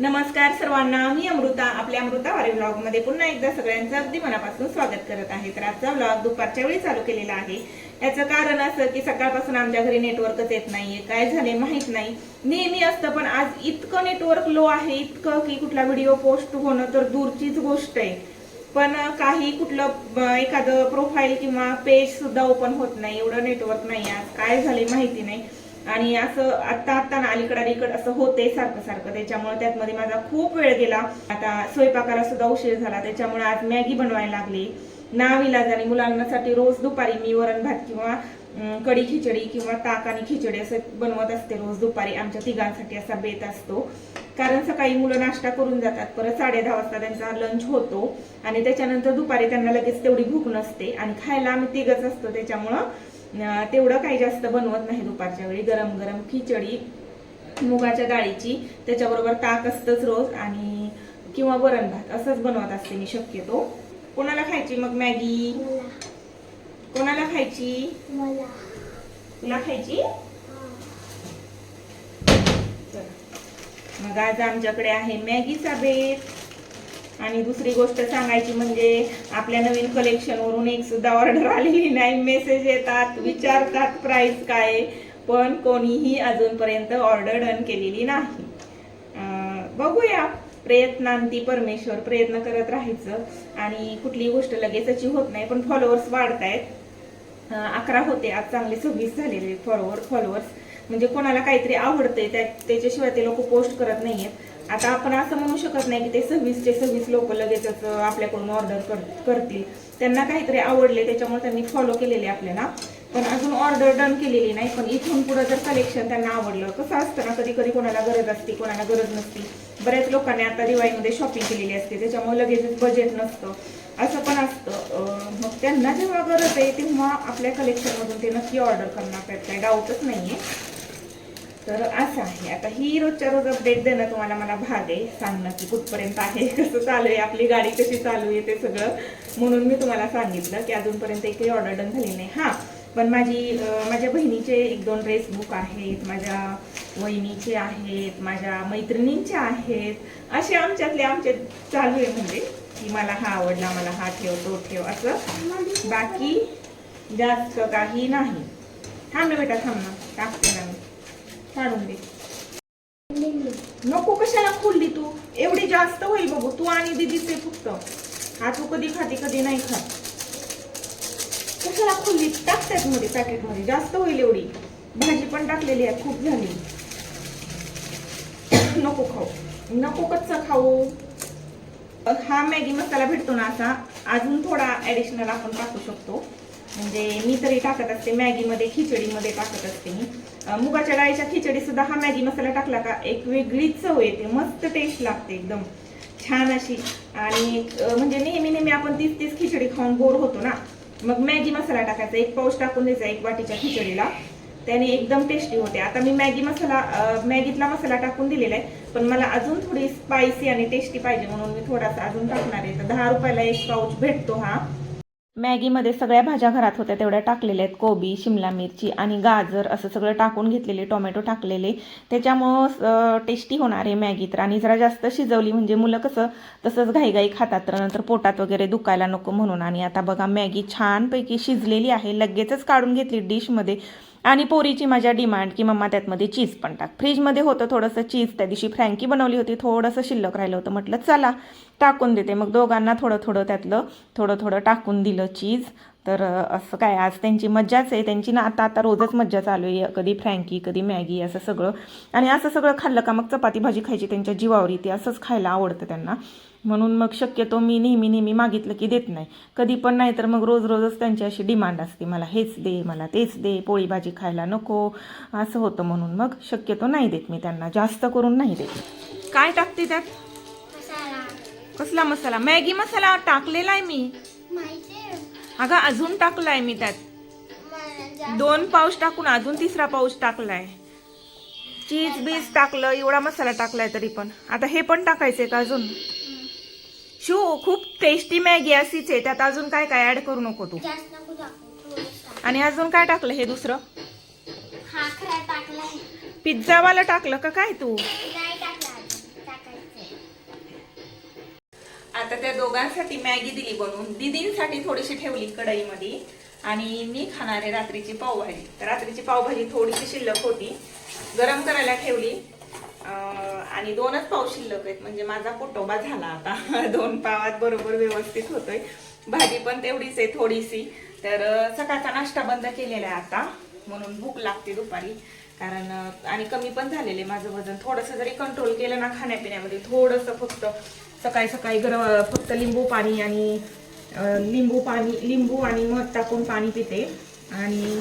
नमस्कार सर्वांना मी अमृता आपल्या अमृता वारे ब्लॉगमध्ये पुन्हा एकदा सगळ्यांचं अगदी मनापासून स्वागत करत आहे. तर आजचा ब्लॉग दुपारच्या वेळी चालू केलेला आहे. याचं कारण असं की सकाळपासून आमच्या घरी नेटवर्कच येत नाहीये. काय झाले माहीत नाही. नेहमी असतं पण आज इतकं नेटवर्क लो आहे इतकं की कुठला व्हिडिओ पोस्ट होणं तर दूरचीच गोष्ट आहे. पण काही कुठलं एखादं प्रोफाईल किंवा पेज सुद्धा ओपन होत नाही. एवढं नेटवर्क नाही आज. काय झाले माहिती नाही. आणि असं आत्ता आत्ता ना अलीकड अलीकड असं होते सारखं सारखं. त्याच्यामुळे त्यातमध्ये माझा खूप वेळ गेला. आता स्वयंपाकाला सुद्धा उशीर झाला. त्याच्यामुळे आज मॅगी बनवायला लागली. नाविलाज आणि मुलांसाठी रोज दुपारी मी वरण भात किंवा कडी कढी खिचडी किंवा ताक आणि खिचडी असं बनवत असते रोज दुपारी. आमच्या तिघांसाठी असा बेत असतो. कारण सकाळी मुलं नाश्ता करून जातात. परत साडे दहा वाजता त्यांचा लंच होतो. आणि त्याच्यानंतर दुपारी त्यांना लगेच तेवढी भूक नसते. आणि खायला आम्ही तिघच असतो. त्याच्यामुळं तेवढं काही जास्त बनवत नाही दुपारच्या वेळी. गरम गरम खिचडी मुगाच्या डाळीची त्याच्याबरोबर ताक असतंच रोज आणि किंवा वरण भात असंच बनवत असते मी शक्यतो. कोणाला खायची? मग मॅगी. कोणाला खायची? तुला खायची. मग आज आमच्याकडे आहे मॅगीचा बेत आणि दुसरी गोष्ट सांगायची म्हणजे आपल्या नवीन कलेक्शन वरून एक सुद्धा ऑर्डर आलेली नाही. मेसेज येतात विचारतात प्राइस काय पण कोणीही अजूनपर्यंत ऑर्डर डन केलेली नाही. बघूया. प्रयत्नांती परमेश्वर प्रयत्न करत राहायचं. आणि कुठलीही गोष्ट लगेचची होत नाही पण फॉलोअर्स वाढतायत. अकरा होते आज चांगले सव्वीस झालेले फॉलोअर फॉलोअर्स म्हणजे कोणाला काहीतरी आवडतंय त्या त्याच्याशिवाय ते लोक पोस्ट करत नाहीयेत. आता आपण असं म्हणू शकत नाही की ते सव्वीसचे सव्वीस लोक लगेचच आपल्याकडून ऑर्डर कर करतील. त्यांना काहीतरी आवडले त्याच्यामुळे त्यांनी फॉलो केलेले आपल्याला पण अजून ऑर्डर डन केलेली नाही पण इथून पुढं जर कलेक्शन त्यांना आवडलं कसं असतं ना कधी कधी कोणाला गरज असते कोणाला गरज नसते. बऱ्याच लोकांनी आता दिवाळीमध्ये शॉपिंग केलेली असते त्याच्यामुळे लगेचच बजेट नसतं. असं पण असतं. मग त्यांना जेव्हा गरज आहे तेव्हा आपल्या कलेक्शनमधून ते नक्की ऑर्डर करणार त्यात काही डाऊटच नाही आहे तर असं आहे. आता ही रोजच्या रोज अपडेट देणं तुम्हाला मला भाग आहे. सांगणं की कुठपर्यंत आहे कसं चालू आहे आपली गाडी कशी चालू आहे ते सगळं म्हणून मी तुम्हाला सांगितलं की अजूनपर्यंत एकही ऑर्डर डन झाली नाही. हां पण माझी माझ्या बहिणीचे एक दोन ड्रेस बुक आहेत माझ्या वहिनीचे आहेत माझ्या मैत्रिणींचे आहेत. असे आमच्यातले आमचे चालू आहे म्हणजे की मला हा आवडला मला हा ठेव तो ठेव असं. बाकी जास्त काही नाही. थांब ना बेटा थांब ना. टाकते ना मी काढून दे नको कशाला खोलली तू? एवढी जास्त होईल बघू तू आणि दिदीचे फक्त. हा तू कधी खाते कधी नाही खात. कशाला खोलली? टाकतात मध्ये पॅकेटमध्ये जास्त होईल एवढी. भाजी पण टाकलेली आहे खूप झाली. नको खाऊ. नको कच्चा खाऊ. हा मॅगी मसाला भेटतो ना असा. अजून थोडा ऍडिशनल आपण टाकू शकतो. म्हणजे मी तरी टाकत असते मॅगीमध्ये खिचडीमध्ये टाकत असते मी. मुगाच्या डाळीच्या खिचडी सुद्धा हा मॅगी मसाला टाकला का एक वेगळीच चव येते मस्त टेस्ट लागते एकदम. छान अशी. आणि म्हणजे नेहमी नेहमी आपण तीच तीच खिचडी खाऊन बोर होतो ना मग मॅगी मसाला टाकायचा एक पाऊस टाकून द्यायचा एक वाटीच्या खिचडीला. त्याने एकदम टेस्टी होते. आता मी मॅगी मसाला मॅगीतला मसाला टाकून दिलेला आहे पण मला अजून थोडी स्पायसी आणि टेस्टी पाहिजे म्हणून मी थोडासा अजून टाकणार आहे. तर दहा रुपयाला एक पाऊच भेटतो हा. मॅगीमध्ये सगळ्या भाज्या घरात होत्या तेवढ्या टाकलेल्या आहेत. कोबी शिमला मिरची आणि गाजर असं सगळं टाकून घेतलेले टोमॅटो टाकलेले. त्याच्यामुळं टेस्टी होणार आहे मॅगी तर. आणि जरा जास्त शिजवली म्हणजे मुलं कसं तसंच घाईघाई खातात. तर नंतर पोटात वगैरे दुखायला नको म्हणून. आणि आता बघा मॅगी छानपैकी शिजलेली आहे. लगेचच काढून घेतली डिशमध्ये. आणि पोरीची माझ्या डिमांड की मम्मा त्यातमध्ये चीज पण टाक. फ्रीजमध्ये होतं थोडंसं चीज. त्या दिवशी फ्रँकी बनवली होती. थोडंसं शिल्लक राहिलं होतं. म्हटलं चला टाकून देते. मग दोघांना थोडं थोडं त्यातलं थोडं थोडं टाकून दिलं चीज तर असं काय आज त्यांची मज्जाच आहे. त्यांची ना आता आता रोजच मज्जा चालू आहे. कधी फ्रँकी कधी मॅगी असं सगळं. आणि असं सगळं खाल्लं का मग चपाती भाजी खायची त्यांच्या जीवावर येते. असंच खायला आवडतं त्यांना. म्हणून मग शक्यतो मी नेहमी नेहमी मागितलं की देत नाही. कधी पण नाही तर मग रोज रोजच त्यांची अशी डिमांड असते. मला हेच दे मला तेच दे पोळी भाजी खायला नको. असं होतं म्हणून मग शक्यतो नाही देत मी त्यांना. जास्त करून नाही देत. काय टाकते त्यात? कसला मसाला? मॅगी मसाला टाकलेला आहे. मी अगं अजून टाकलाय मी त्यात. दोन पाऊस टाकून अजून तिसरा पाऊस टाकलाय. चीज बीज टाकलं एवढा मसाला टाकलाय तरी पण. आता हे पण टाकायचंय का अजून? शू खूप टेस्टी मॅगी अशीच आहे. त्यात अजून काय काय ऍड करू नको तू. आणि अजून काय टाकलं हे दुसरं? पिझ्झावाला टाकलं का काय तू? आता त्या दोघांसाठी मॅगी दिली बनवून. दिदींसाठी थोडीशी ठेवली कढईमध्ये. आणि मी खाणारे रात्रीची पावभाजी. तर रात्रीची पावभाजी थोडीशी शिल्लक होती. गरम करायला ठेवली. आणि दोनच पाव शिल्लक आहेत. म्हणजे माझा पोटोबा झाला आता. दोन पावात बरोबर व्यवस्थित होतोय. भाजी पण तेवढीच आहे थोडीशी. तर सकाळचा नाश्ता बंद केलेला आहे आता. म्हणून भूक लागते दुपारी. कारण आणि कमी पण झालेले माझं वजन. थोडंसं जरी कंट्रोल केलं ना खाण्यापिण्यामध्ये थोडंसं फक्त सकाळी सकाळी गरम फक्त लिंबू पाणी आणि लिंबू पाणी लिंबू आणि मध टाकून पाणी पिते. आणि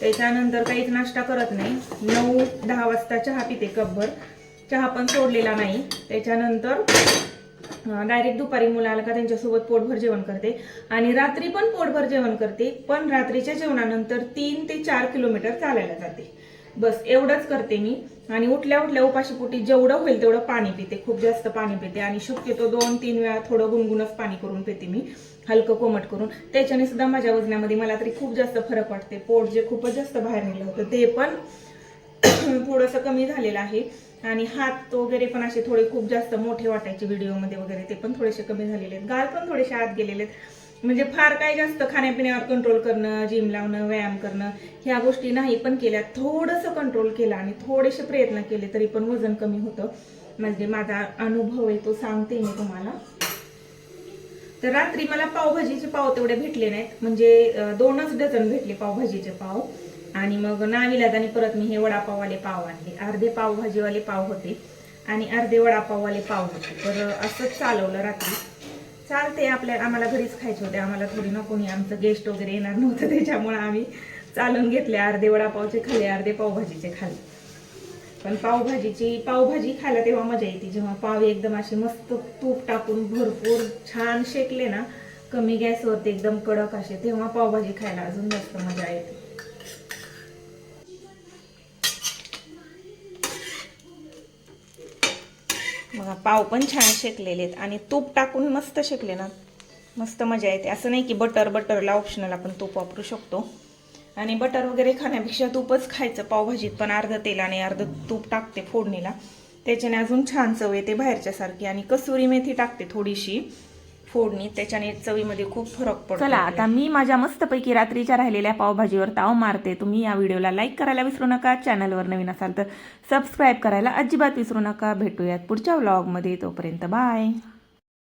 त्याच्यानंतर काहीच नाश्ता करत नाही. नऊ दहा वाजता चहा पिते कपभर. चहा पण सोडलेला नाही. त्याच्यानंतर डायरेक्ट दुपारी मुलं आलं का त्यांच्यासोबत पोटभर जेवण करते. आणि रात्री पण पोटभर जेवण करते. पण रात्रीच्या जेवणानंतर तीन ते चार किलोमीटर चालायला जाते. बस एवढंच करते मी. आणि उठल्या उठल्या उपाशीपोटी जेवढं होईल तेवढं पाणी पिते. खूप जास्त पाणी पिते. आणि शक्यतो दोन तीन वेळा थोडं गुणगुणच पाणी करून पिते मी. हलकं कोमट करून. त्याच्याने सुद्धा माझ्या वजनामध्ये मला तरी खूप जास्त फरक वाटते. पोट जे खूपच जास्त बाहेर निघलं होतं ते पण थोडंसं कमी झालेलं आहे. आणि हात वगैरे पण असे थोडे खूप जास्त मोठे वाटायचे व्हिडिओमध्ये वगैरे. ते पण थोडेसे कमी झालेले आहेत. गाल पण थोडेसे आत गेलेले आहेत. म्हणजे फार काही जास्त खाण्यापिण्यावर कंट्रोल करणं जिम लावणं व्यायाम करणं ह्या गोष्टी नाही पण केल्या. थोडंसं कंट्रोल केलं आणि थोडेसे प्रयत्न केले तरी पण वजन कमी होतं. म्हणजे माझा अनुभव आहे तो सांगते मी तुम्हाला. तर रात्री मला पावभाजीचे पाव तेवढे भेटले नाहीत. म्हणजे दोनच डझन भेटले पावभाजीचे पाव. आणि मग नाविलाजाने परत मी हे वडापाववाले पाव आणले. अर्धे पावभाजीवाले पाव होते आणि अर्धे वडापाववाले पाव होते. तर असंच चालवलं रात्री. चालते आपल्या आम्हाला घरीच खायचे होते. आम्हाला थोडी ना कोणी आमचं गेस्ट वगैरे येणार नव्हतं त्याच्यामुळे आम्ही चालून घेतले अर्धे वडापावचे खाल्ले अर्धे पावभाजीचे खाल्ले पण पावभाजीची पावभाजी खायला तेव्हा मजा येते. जेव्हा पाव एकदम असे मस्त तूप टाकून भरपूर छान शेकले ना कमी गॅसवरती एकदम कडक असे तेव्हा पावभाजी खायला अजून जास्त मजा येते. बघा पाव पण छान शेकलेले आहेत आणि तूप टाकून मस्त शेकले ना. मस्त मजा येते. असं नाही की बटर बटरला ऑप्शनल आपण तूप वापरू शकतो. आणि बटर वगैरे खाण्यापेक्षा तूपच खायचं. पावभाजीत पण अर्ध तेल आणि अर्ध तूप टाकते फोडणीला. त्याच्याने अजून छान चव येते बाहेरच्यासारखी. आणि कसुरी मेथी टाकते थोडीशी. फोडणी त्याच्याने चवीमध्ये खूप फरक पडतो. चला आता मी माझ्या मस्तपैकी रात्रीच्या राहिलेल्या पावभाजीवर ताव मारते. तुम्ही या व्हिडिओला लाईक करायला विसरू नका चॅनलवर नवीन असाल तर सबस्क्राईब करायला अजिबात विसरू नका. भेटूयात पुढच्या व्लॉगमध्ये तोपर्यंत बाय